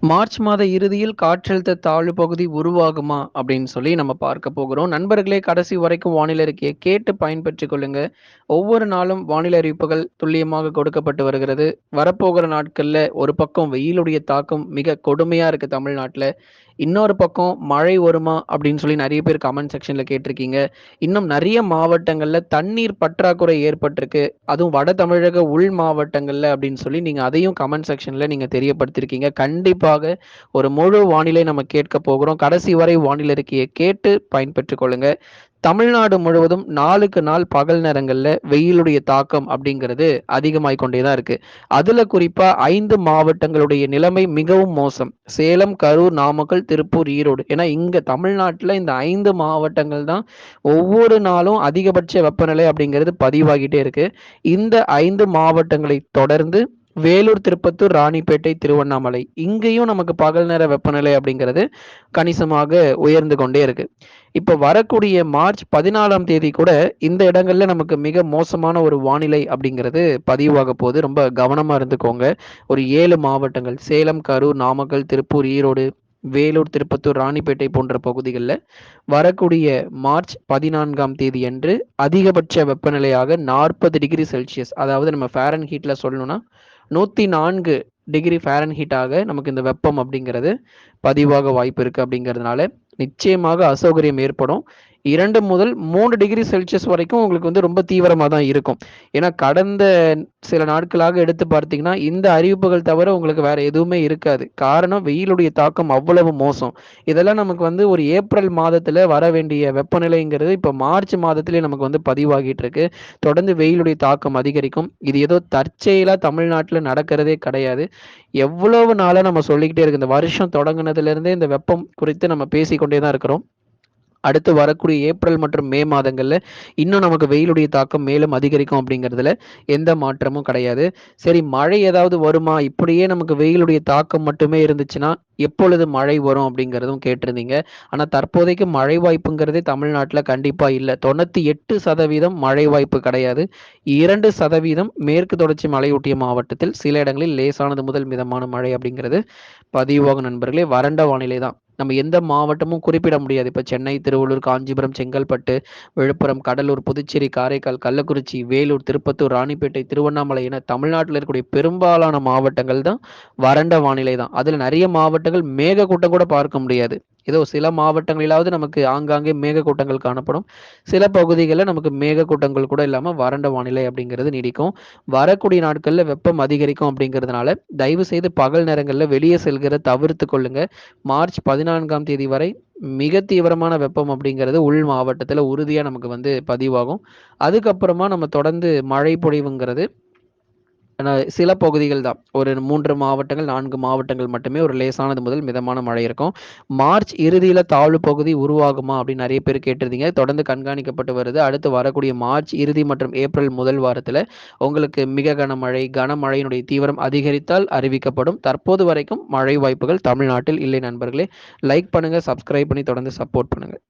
March மாத இறுதியில் காற்றழுத்த தாழ்வு பகுதி உருவாகுமா அப்படின்னு சொல்லி நம்ம பார்க்க போகிறோம். நண்பர்களே கடைசி வரைக்கும் வானிலை அறிக்கையை கேட்டு பயன்பற்றி கொள்ளுங்க. ஒவ்வொரு நாளும் வானிலை அறிவிப்புகள் துல்லியமாக கொடுக்கப்பட்டு வருகிறது. வரப்போகிற நாட்கள்ல ஒரு பக்கம் வெயிலுடைய தாக்கம் மிக கொடுமையா இருக்கு தமிழ்நாட்டில். இன்னொரு பக்கம் மழை வருமா அப்படின்னு சொல்லி நிறைய பேர் கமெண்ட் செக்ஷன்ல கேட்டிருக்கீங்க. இன்னும் நிறைய மாவட்டங்கள்ல தண்ணீர் பற்றாக்குறை ஏற்பட்டிருக்கு. அதுவும் வட தமிழக உள் மாவட்டங்கள்ல அப்படின்னு சொல்லி நீங்க அதையும் கமெண்ட் செக்ஷன்ல நீங்க தெரியப்படுத்திருக்கீங்க. கண்டிப்பாக ஒரு முழு வானிலை நம்ம கேட்க போகிறோம். கடைசி வரை வானிலை இருக்கையை கேட்டு பயன்பெற்றுக் கொள்ளுங்க. தமிழ்நாடு முழுவதும் நாளுக்கு நாள் பகல் நேரங்களில் வெயிலுடைய தாக்கம் அப்படிங்கிறது அதிகமாய் கொண்டே தான் இருக்கு. அதுல குறிப்பா ஐந்து மாவட்டங்களுடைய நிலைமை மிகவும் மோசம். சேலம் கரூர் நாமக்கல் திருப்பூர் ஈரோடு. ஏன்னா இங்க தமிழ்நாட்டில் இந்த ஐந்து மாவட்டங்கள் தான் ஒவ்வொரு நாளும் அதிகபட்ச வெப்பநிலை அப்படிங்கிறது பதிவாகிட்டே இருக்கு. இந்த ஐந்து மாவட்டங்களை தொடர்ந்து வேலூர் திருப்பத்தூர் ராணிப்பேட்டை திருவண்ணாமலை. இங்கேயும் நமக்கு பகல் நேர வெப்பநிலை அப்படிங்கிறது கணிசமாக உயர்ந்து கொண்டே இருக்கு. இப்போ வரக்கூடிய மார்ச் பதினாலாம் தேதி கூட இந்த இடங்கள்ல நமக்கு மிக மோசமான ஒரு வானிலை அப்படிங்கிறது பதிவாக போகுது. ரொம்ப கவனமா இருந்துக்கோங்க. ஒரு ஏழு மாவட்டங்கள் சேலம் கரூர் நாமக்கல் திருப்பூர் ஈரோடு வேலூர் திருப்பத்தூர் ராணிப்பேட்டை போன்ற பகுதிகளில் வரக்கூடிய மார்ச் பதினான்காம் தேதி அன்று அதிகபட்ச வெப்பநிலையாக நாற்பது டிகிரி செல்சியஸ் அதாவது நம்ம ஃபேரன் ஹீட்டில் சொல்லணும்னா நூற்றி நான்கு டிகிரி ஃபேரன்ஹீட்டாக நமக்கு இந்த வெப்பம் அப்படிங்கிறது பதிவாக வாய்ப்பு இருக்குது அப்படிங்கிறதுனால நிச்சயமாக அசௌகரியம் ஏற்படும். இரண்டு முதல் மூன்று டிகிரி செல்சியஸ் வரைக்கும் உங்களுக்கு வந்து ரொம்ப தீவிரமாக தான் இருக்கும். ஏன்னா கடந்த சில நாட்களாக எடுத்து பார்த்தீங்கன்னா இந்த அறிவிப்புகள் தவிர உங்களுக்கு வேற எதுவுமே இருக்காது. காரணம் வெயிலுடைய தாக்கம் அவ்வளவு மோசம். இதெல்லாம் நமக்கு வந்து ஒரு ஏப்ரல் மாதத்துல வர வேண்டிய வெப்பநிலைங்கிறது இப்போ மார்ச் மாதத்திலே நமக்கு வந்து பதிவாகிட்டு இருக்கு. தொடர்ந்து வெயிலுடைய தாக்கம் அதிகரிக்கும். இது ஏதோ தற்செயலாக தமிழ்நாட்டில் நடக்கிறதே கிடையாது. எவ்வளவு நாளாக நம்ம சொல்லிக்கிட்டே இருக்கு. இந்த வருஷம் தொடங்கினதுலேருந்தே இந்த வெப்பம் குறித்து நம்ம பேசிக்கொண்டே தான் இருக்கிறோம். அடுத்து வரக்கூடிய ஏப்ரல் மற்றும் மே மாதங்களில் இன்னும் நமக்கு வெயிலுடைய தாக்கம் மேலும் அதிகரிக்கும் அப்படிங்கிறதுல எந்த மாற்றமும் கிடையாது. சரி மழை ஏதாவது வருமா? இப்படியே நமக்கு வெயிலுடைய தாக்கம் மட்டுமே இருந்துச்சுன்னா எப்பொழுது மழை வரும் அப்படிங்கிறதும் கேட்டிருந்தீங்க. ஆனால் தற்போதைக்கு மழை வாய்ப்புங்கிறதே தமிழ்நாட்டில் கண்டிப்பாக இல்லை. தொண்ணூற்றி எட்டு சதவீதம் மழை வாய்ப்பு கிடையாது. இரண்டு சதவீதம் மேற்கு தொடர்ச்சி மலையொட்டிய மாவட்டத்தில் சில இடங்களில் லேசானது முதல் மிதமான மழை அப்படிங்கிறது பதிவாகும் நண்பர்களே. வறண்ட வானிலை தான் நம்ம எந்த மாவட்டமும் குறிப்பிட முடியாது. இப்போ சென்னை திருவள்ளூர் காஞ்சிபுரம் செங்கல்பட்டு விழுப்புரம் கடலூர் புதுச்சேரி காரைக்கால் கள்ளக்குறிச்சி வேலூர் திருப்பத்தூர் ராணிப்பேட்டை திருவண்ணாமலை என தமிழ்நாட்டில் இருக்கக்கூடிய பெரும்பாலான மாவட்டங்கள் தான் வறண்ட வானிலை தான். அதில் நிறைய மாவட்டங்கள் மேகக்கூட்டம் கூட பார்க்க முடியாது. ஏதோ சில மாவட்டங்களிலாவது நமக்கு ஆங்காங்கே மேகக்கூட்டங்கள் காணப்படும். சில பகுதிகளில் நமக்கு மேகக்கூட்டங்கள் கூட இல்லாமல் வறண்ட வானிலை அப்படிங்கிறது நீடிக்கும். வரக்கூடிய நாட்களில் வெப்பம் அதிகரிக்கும் அப்படிங்கிறதுனால தயவு செய்து பகல் நேரங்களில் வெளியே செல்கிற தவிர்த்து கொள்ளுங்க. மார்ச் பதினான்காம் தேதி வரை மிக தீவிரமான வெப்பம் அப்படிங்கிறது உள் மாவட்டத்தில் உறுதியாக நமக்கு வந்து பதிவாகும். அதுக்கப்புறமா நம்ம தொடர்ந்து மழை பொழிவுங்கிறது சில பகுதிகள் தான். ஒரு மூன்று மாவட்டங்கள் நான்கு மாவட்டங்கள் மட்டுமே ஒரு லேசானது முதல் மிதமான மழை இருக்கும். மார்ச் இறுதியில் தாழ்வு பகுதி உருவாகுமா அப்படின்னு நிறைய பேர் கேட்டிருந்தீங்க. தொடர்ந்து கண்காணிக்கப்பட்டு வருது. அடுத்து வரக்கூடிய மார்ச் இறுதி மற்றும் ஏப்ரல் முதல் வாரத்தில் உங்களுக்கு மிக கனமழை கனமழையினுடைய தீவிரம் அதிகரித்தால் அறிவிக்கப்படும். தற்போது வரைக்கும் மழை வாய்ப்புகள் தமிழ்நாட்டில் இல்லை நண்பர்களே. லைக் பண்ணுங்கள் சப்ஸ்கிரைப் பண்ணி தொடர்ந்து சப்போர்ட் பண்ணுங்கள்